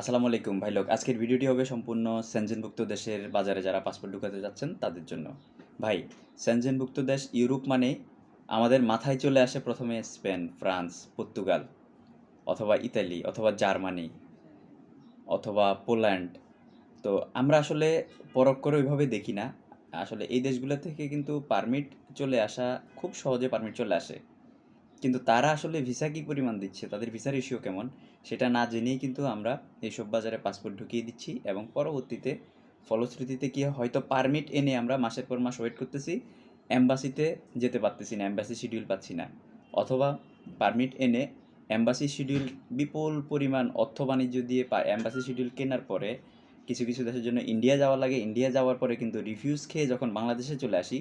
আসসালামু আলাইকুম, ভাই লোক। আজকের ভিডিওটি হবে সম্পূর্ণ সেনজেনভুক্ত দেশের বাজারে যারা পাসপোর্ট ঢুকাতে যাচ্ছেন, তাদের জন্য। ভাই, সেনজেনভুক্ত দেশ ইউরোপ মানে আমাদের মাথায় চলে আসে প্রথমে স্পেন, ফ্রান্স, পর্তুগাল, অথবা ইতালি, অথবা জার্মানি, অথবা পোল্যান্ড। তো আমরা আসলে পরখ করে ওইভাবে দেখি না। আসলে এই দেশগুলো থেকে কিন্তু পারমিট চলে আসা, খুব সহজে পারমিট চলে আসে। কিন্তু তারা আসলে ভিসা কী পরিমাণ দিচ্ছে? তাদের ভিসার ইস্যু কেমন? সেটা না জেনেই কিন্তু আমরা এইসব বাজারে পাসপোর্ট ঢুকিয়ে দিচ্ছি এবং পরবর্তীতে ফলশ্রুতিতে কি হয়তো পারমিট এনে আমরা মাসের পর মাস ওয়েট করতেছি অ্যাম্বাসিতে যেতে পারতেছি না অ্যাম্বাসি শিডিউল পাচ্ছি না। অথবা পারমিট এনে অ্যাম্বাসি শিডিউল বিপুল পরিমাণ অর্থ বাণিজ্য দিয়ে অ্যাম্বাসি শিডিউল কেনার পরে কিছু কিছু দেশের জন্য ইন্ডিয়া যাওয়া লাগে। ইন্ডিয়া যাওয়ার পরে কিন্তু রিফিউজ খেয়ে যখন বাংলাদেশে চলে আসি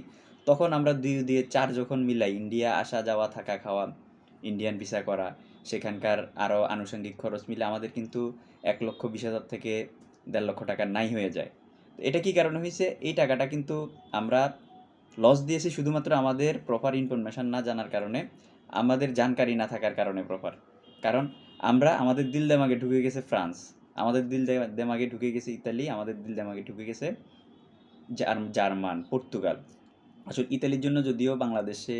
তখন আমরা দুই দিয়ে চার যখন মিলাই, ইন্ডিয়া, আসা, যাওয়া, থাকা, খাওয়া, ইন্ডিয়ান ভিসা করা, সেখানকার আরও আনুষঙ্গিক খরচ মিলে আমাদের কিন্তু এক লক্ষ বিশ হাজার থেকে দেড় লক্ষ টাকা নাই হয়ে যায়। এটা কি কারণে হয়েছে? এই টাকাটা কিন্তু আমরা লস দিয়েছি শুধুমাত্র আমাদের প্রপার ইনফরমেশান না জানার কারণে, আমাদের জানকারি না থাকার কারণে প্রপার কারণ আমরা, আমাদের দিল দেমাগে ঢুকে গেছে ফ্রান্স, আমাদের দিল দেমাগে ঢুকে গেছে ইতালি, আমাদের দিল দেমাগে ঢুকে গেছে জার্মান, পর্তুগাল। আসলে ইতালির জন্য যদিও বাংলাদেশে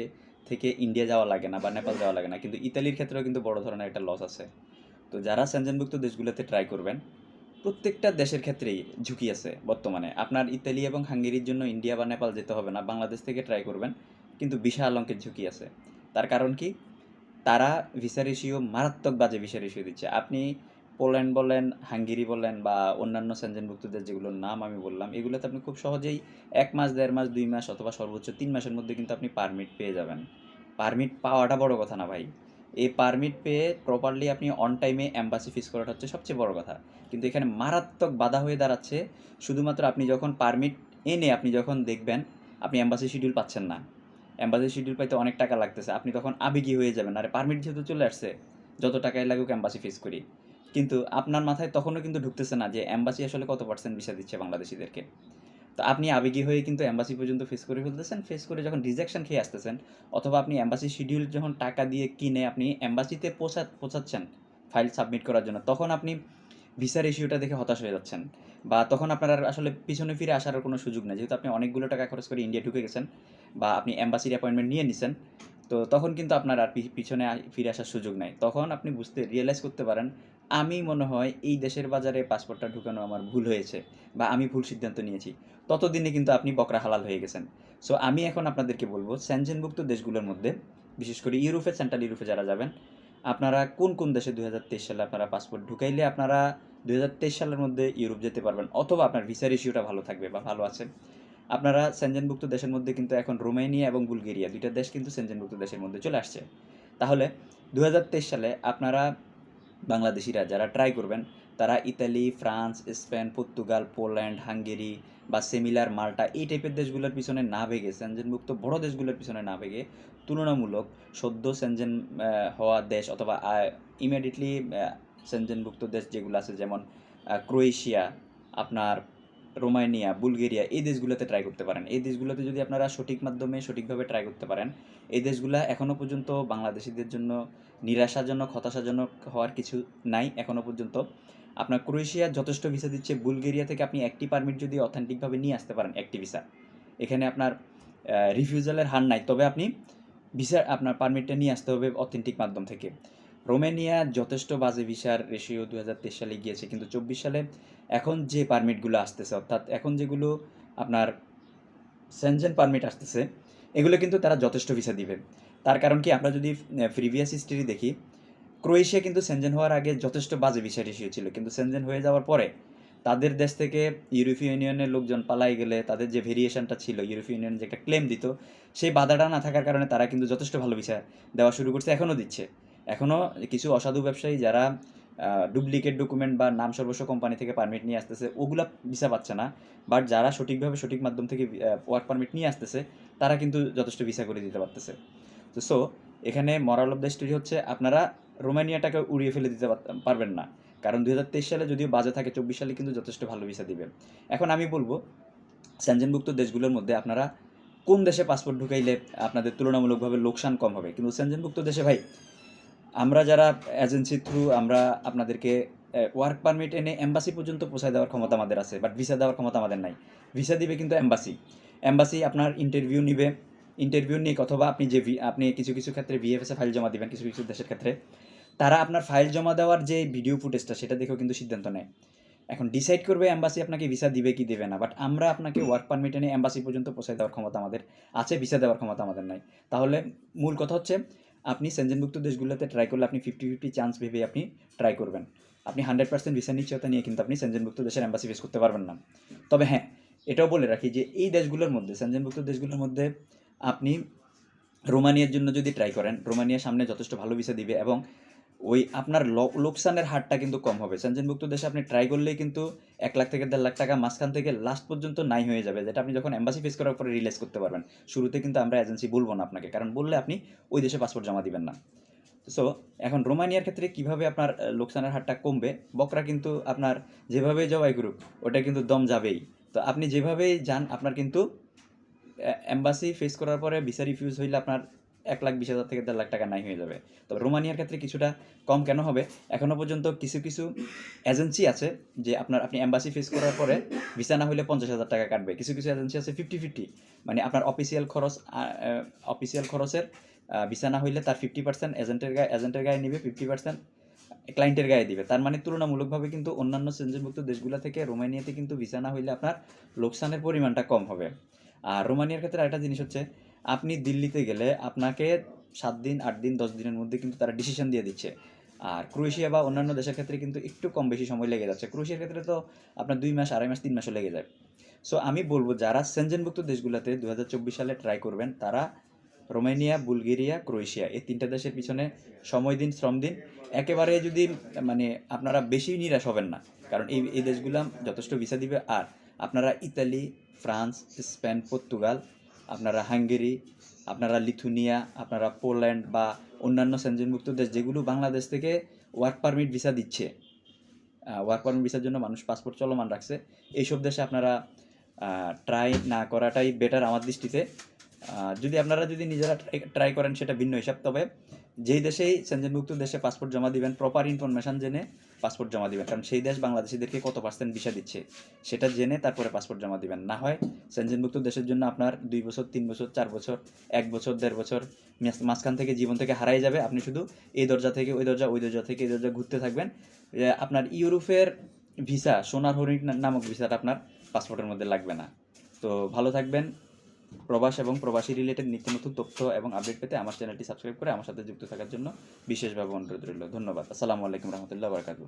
থেকে ইন্ডিয়া যাওয়া লাগে না বা নেপাল যাওয়া লাগে না, কিন্তু ইতালির ক্ষেত্রেও কিন্তু বড় ধরনের একটা লস আছে। তো যারা সেনজেনভুক্ত দেশগুলোতে ট্রাই করবেন, প্রত্যেকটা দেশের ক্ষেত্রেই ঝুঁকি আছে বর্তমানে। আপনার ইতালি এবং হাঙ্গেরির জন্য ইন্ডিয়া বা নেপাল যেতে হবে না, বাংলাদেশ থেকে ট্রাই করবেন, কিন্তু বিশাল অঙ্কের ঝুঁকি আছে। তার কারণ কি? তারা ভিসা রেশিও মারাত্মক বাজে ভিসা রেশিও দিচ্ছে। আপনি পোল্যান্ড বলেন, হাঙ্গেরি বলেন বা অন্যান্য সেনজেনভুক্ত দেশ যেগুলোর নাম আমি বললাম, এগুলোতে আপনি খুব সহজেই এক মাস, দেড় মাস, দুই মাস অথবা সর্বোচ্চ তিন মাসের মধ্যে কিন্তু আপনি পারমিট পেয়ে যাবেন। পারমিট পাওয়াটা বড় কথা না ভাই। এই পারমিট পেয়ে প্রপারলি আপনি অন টাইমে অ্যাম্বাসি ফিস করাটা হচ্ছে সবচেয়ে বড় কথা। কিন্তু এখানে মারাত্মক বাধা হয়ে দাঁড়াচ্ছে, শুধুমাত্র আপনি যখন পারমিট এনে আপনি যখন দেখবেন, আপনি অ্যাম্বাসি শিডিউল পাচ্ছেন না। অ্যাম্বাসি শিডিউল পাইতে অনেক টাকা লাগতেছে। আপনি তখন আবেগী হয়ে যাবেন। আরে পারমিট যেহেতু চলে আসছে, যত টাকাই লাগুক অ্যাম্বাসি ফিস করি। কিন্তু আপনার মাথায় তখনও কিন্তু ঢুকতেছে না যে অ্যাম্বাসি আসলে কত পার্সেন্ট ভিসা দিচ্ছে বাংলাদেশিদেরকে। তো আপনি আবেগী হয়ে কিন্তু অ্যাম্বাসি পর্যন্ত ফেস করে ফেলতেছেন ফেস করে যখন রিজেকশন খেয়ে আসতেছেন, অথবা আপনি অ্যাম্বাসি শিডিউল যখন টাকা দিয়ে কিনে আপনি অ্যাম্বাসিতে পৌঁছা, পৌঁছাচ্ছেন ফাইল সাবমিট করার জন্য, তখন আপনি ভিসার ইস্যুটা দেখে হতাশ হয়ে যাচ্ছেন। বা তখন আপনার আসলে পিছনে ফিরে আসার কোনো সুযোগ নেই। যেহেতু আপনি অনেকগুলো টাকা খরচ করে ইন্ডিয়া ঢুকে গেছেন, বা আপনি অ্যাম্বাসির অ্যাপয়েন্টমেন্ট নিয়ে নিছেন, তো তখন কিন্তু আপনার আর পিছনে ফিরে আসার সুযোগ নাই। তখন আপনি বুঝতে রিয়েলাইজ করতে পারেন আমি মনে হয় এই দেশের বাজারে পাসপোর্টটা ঢুকানো আমার ভুল হয়েছে বা আমি ভুল সিদ্ধান্ত নিয়েছি। ততদিনে কিন্তু আপনি বকরা হালাল হয়ে গেছেন। সো আমি এখন আপনাদেরকে বলব স্যানজেনভুক্ত দেশগুলোর মধ্যে, বিশেষ করে ইউরোপে সেন্ট্রাল ইউরোপে যারা যাবেন, আপনারা কোন কোন দেশে দু হাজার তেইশ সালে আপনারা পাসপোর্ট ঢুকাইলে আপনারা দু হাজার তেইশ সালের মধ্যে ইউরোপ যেতে পারবেন অথবা আপনার ভিসার ইস্যুটা ভালো থাকবে বা ভালো আছে। আপনারা সেনজেনভুক্ত দেশের মধ্যে কিন্তু এখন রোমেনিয়া এবং বুলগেরিয়া, দুইটা দেশ কিন্তু সেনজেনভুক্ত দেশের মধ্যে চলে আসছে। তাহলে দু হাজার তেইশ সালে আপনারা বাংলাদেশিরা যারা ট্রাই করবেন, তারা Italy, France, Spain, Portugal, Poland, Hungary বা সেমিলার মাল্টা এই টাইপের দেশগুলোর পিছনে না ভেগে সেনজেনভুক্ত বড় দেশগুলোর পিছনে না ভেগে তুলনামূলক সদ্য সেনজেন হওয়া দেশ অথবা ইমিডিয়েটলি সেনজেনভুক্ত দেশ যেগুলো আছে যেমন ক্রোয়েশিয়া, আপনার রোমানিয়া, বুলগেরিয়া এই দেশগুলোতে ট্রাই করতে পারেন। এই দেশগুলোতে যদি আপনারা সঠিক মাধ্যমে সঠিকভাবে ট্রাই করতে পারেন, এই দেশগুলো এখনও পর্যন্ত বাংলাদেশিদের জন্য নিরাশাজনক, হতাশাজনক হওয়ার কিছু নাই এখনও পর্যন্ত। আপনার ক্রোয়েশিয়া যথেষ্ট ভিসা দিচ্ছে, বুলগেরিয়া থেকে আপনি একটি পারমিট যদি অথেন্টিকভাবে নিয়ে আসতে পারেন, একটি ভিসা এখানে আপনার রিফিউজালের হার নাই, তবে আপনি ভিসা আপনার পারমিটটা নিয়ে আসতে হবে অথেন্টিক মাধ্যম থেকে। রোমেনিয়া যথেষ্ট বাজে ভিসার রেশিও দু হাজার তেইশ সালে গিয়েছে, কিন্তু চব্বিশ সালে এখন যে পারমিটগুলো আসতেছে, অর্থাৎ এখন যেগুলো আপনার সেনজেন পারমিট আসতেছে, এগুলো কিন্তু তারা যথেষ্ট ভিসা দিবে। তার কারণ কি, আমরা যদি প্রিভিয়াস হিস্ট্রি দেখি, ক্রোয়েশিয়া কিন্তু সেনজেন হওয়ার আগে যথেষ্ট বাজে ভিসা রেশিও ছিল, কিন্তু সেনজেন হয়ে যাওয়ার পরে তাদের দেশ থেকে ইউরোপীয় ইউনিয়নের লোকজন পালাই গেলে তাদের যে ভেরিয়েশনটা ছিল, ইউরোপীয় ইউনিয়ন যে একটা ক্লেম দিত, সেই বাধাটা না থাকার কারণে তারা কিন্তু যথেষ্ট ভালো ভিসা দেওয়া শুরু করছে, এখনও দিচ্ছে। এখনও কিছু অসাধু ব্যবসায়ী যারা ডুপ্লিকেট ডকুমেন্ট বা নাম সর্বস্ব কোম্পানি থেকে পারমিট নিয়ে আসতেছে, ওগুলা ভিসা পাচ্ছে না। বাট যারা সঠিকভাবে সঠিক মাধ্যম থেকে ওয়ার্ক পারমিট নিয়ে আসতেছে, তারা কিন্তু যথেষ্ট ভিসা করে দিতে পারতেছে। তো সো এখানে মরাল অফ দ্য স্টোরি হচ্ছে, আপনারা রোমানিয়াটাকে উড়িয়ে ফেলে দিতে পার- পারবেন না। কারণ দু হাজার তেইশ সালে যদিও বাজে থাকে, চব্বিশ সালে কিন্তু যথেষ্ট ভালো ভিসা দিবে। এখন আমি বলব স্যানজেনভুক্ত দেশগুলোর মধ্যে আপনারা কোন দেশে পাসপোর্ট ঢুকাইলে আপনাদের তুলনামূলকভাবে লোকসান কম হবে? কিন্তু স্যানজেনভুক্ত দেশে ভাই আমরা যারা এজেন্সি থ্রু আমরা আপনাদেরকে ওয়ার্ক পারমিট এনে এম্বাসি পর্যন্ত পৌঁছায় দেওয়ার ক্ষমতা আমাদের আছে বাট ভিসা দেওয়ার ক্ষমতা আমাদের নাই। ভিসা দিবে কিন্তু এম্বাসি এম্বাসি আপনার ইন্টারভিউ নিবে। ইন্টারভিউ নিয়ে অথবা আপনি যে আপনি কিছু কিছু ক্ষেত্রে ভিএফএসে ফাইল জমা দিবেন, কিছু কিছু দেশের ক্ষেত্রে। তারা আপনার ফাইল জমা দেওয়ার যে ভিডিও ফুটেজটা সেটা দেখেও কিন্তু সিদ্ধান্ত নেয়। এখন ডিসাইড করবে এম্বাসি আপনাকে ভিসা দিবে কি দেবে না বাট আমরা আপনাকে ওয়ার্ক পারমিট এনে এম্বাসি পর্যন্ত পৌঁছায় দেওয়ার ক্ষমতা আমাদের আছে ভিসা দেওয়ার ক্ষমতা আমাদের নাই। তাহলে মূল কথা হচ্ছে আপনি সেনজেনভুক্ত দেশগুলোতে ট্রাই করলে আপনি ফিফটি ফিফটি চান্স ভেবে আপনি ট্রাই করবেন। আপনি হান্ড্রেড পার্সেন্ট ভিসা নিশ্চয়তা নিয়ে কিন্তু আপনি সেনজেনভুক্ত দেশের অ্যাম্বাসি ফেস করতে পারবেন না। তবে হ্যাঁ এটাও বলে রাখি যে এই দেশগুলোর মধ্যে সেনজেনভুক্ত দেশগুলোর মধ্যে আপনি রোমানিয়ার জন্য যদি ট্রাই করেন, রোমানিয়ার সামনে যথেষ্ট ভালো ভিসা দিবে এবং ওই আপনার লোকসানের হারটা কিন্তু কম হবে। সেনজেনভুক্ত দেশে আপনি ট্রাই করলেই কিন্তু এক লাখ থেকে দেড় লাখ টাকা মাঝখান থেকে লাস্ট পর্যন্ত নাই হয়ে যাবে, যেটা আপনি যখন অ্যাম্বাসি ফেস করার পরে রিলাইজ করতে পারবেন। শুরুতে কিন্তু আমরা এজেন্সি বলব না আপনাকে, কারণ বললে আপনি ওই দেশে পাসপোর্ট জমা দিবেন না। সো এখন রোমানিয়ার ক্ষেত্রে কীভাবে আপনার লোকসানের হারটা কমবে? বকরা কিন্তু আপনার যেভাবে জবাই করুক, ওটা কিন্তু দম যাবেই। তো আপনি যেভাবেই যান, আপনার কিন্তু অ্যাম্বাসি ফেস করার পরে ভিসা রিফিউজ হইলে আপনার এক লাখ বিশ হাজার থেকে দেড় লাখ টাকা নাই হয়ে যাবে। তবে রোমানিয়ার ক্ষেত্রে কিছুটা কম কেন হবে? এখনও পর্যন্ত কিছু কিছু এজেন্সি আছে যে আপনার আপনি এম্বাসি ফেস করার পরে ভিসা না হলে পঞ্চাশ হাজার টাকা কাটবে। কিছু কিছু এজেন্সি আছে ফিফটি ফিফটি মানে আপনার অফিসিয়াল খরচ অফিসিয়াল খরচের ভিসা না হইলে তার ফিফটি পার্সেন্ট এজেন্টের গায়ে এজেন্টের গায়ে নিবে ফিফটি পার্সেন্ট ক্লায়েন্টের গায়ে দিবে। তার মানে তুলনামূলকভাবে কিন্তু অন্যান্য সেঞ্জনভুক্ত দেশগুলো থেকে রোমানিয়াতে কিন্তু ভিসা না হইলে আপনার লোকসানের পরিমাণটা কম হবে। আর রোমানিয়ার ক্ষেত্রে আরেকটা জিনিস হচ্ছে আপনি দিল্লিতে গেলে আপনাকে সাত দিন, আট দিন, দশ দিনের মধ্যে কিন্তু তারা ডিসিশন দিয়ে দিচ্ছে। আর ক্রোয়েশিয়া বা অন্যান্য দেশের ক্ষেত্রে কিন্তু একটু কম বেশি সময় লেগে যাচ্ছে। ক্রোয়েশিয়ার ক্ষেত্রে তো আপনার দুই মাস, আড়াই মাস, তিন মাসও লেগে যায়। সো আমি বলব যারা সেনজেনভুক্ত দেশগুলোতে দু হাজার চব্বিশ সালে ট্রাই করবেন, তারা রোমানিয়া, বুলগেরিয়া, ক্রোয়েশিয়া এই তিনটা দেশের পিছনে সময় দিন, শ্রম দিন। একেবারে যদি মানে আপনারা বেশি নিরাশ হবেন না, কারণ এই এই দেশগুলো যথেষ্ট ভিসা দিবে। আর আপনারা ইতালি, ফ্রান্স, স্পেন, পর্তুগাল আপনারা হাঙ্গেরি, আপনারা লিথুনিয়া, আপনারা পোল্যান্ড বা অন্যান্য সেনজেনভুক্ত দেশ যেগুলো বাংলাদেশ থেকে ওয়ার্ক পারমিট ভিসা দিচ্ছে ওয়ার্ক পারমিট ভিসার জন্য মানুষ পাসপোর্ট চলমান রাখছে, এইসব দেশে আপনারা ট্রাই না করাটাই বেটার আমার দৃষ্টিতে। যদি আপনারা যদি নিজেরা ট্রাই করেন সেটা ভিন্ন হিসাব, তবে যেই দেশেই সেনজেনভুক্ত দেশে পাসপোর্ট জমা দিবেন প্রপার ইনফরমেশান জেনে পাসপোর্ট জমা দিবেন। কারণ সেই দেশ বাংলাদেশিদেরকে কত পার্সেন্ট ভিসা দিচ্ছে, সেটা জেনে তারপরে পাসপোর্ট জমা দিবেন। না হয় সেনজেনভুক্ত দেশের জন্য আপনার দুই বছর, তিন বছর, চার বছর, এক বছর, দেড় বছর মাঝখান থেকে জীবন থেকে হারাই যাবে। আপনি শুধু এই দরজা থেকে, ওই দরজা ওই দরজা থেকে এই দরজা ঘুরতে থাকবেন। আপনার ইউরোপের ভিসা সোনার হরিণ নামক ভিসাটা আপনার পাসপোর্টের মধ্যে লাগবে না। তো ভালো থাকবেন। প্রবাস এবং প্রবাসী রিলেটেড নিত্য নতুন তথ্য এবং আপডেট পেতে আমার চ্যানেলটি সাবস্ক্রাইব করে আমার সাথে যুক্ত থাকার জন্য বিশেষভাবে অনুরোধ রইল। ধন্যবাদ। আসসালামু আলাইকুম রহমতুল্লাহ বারকাতু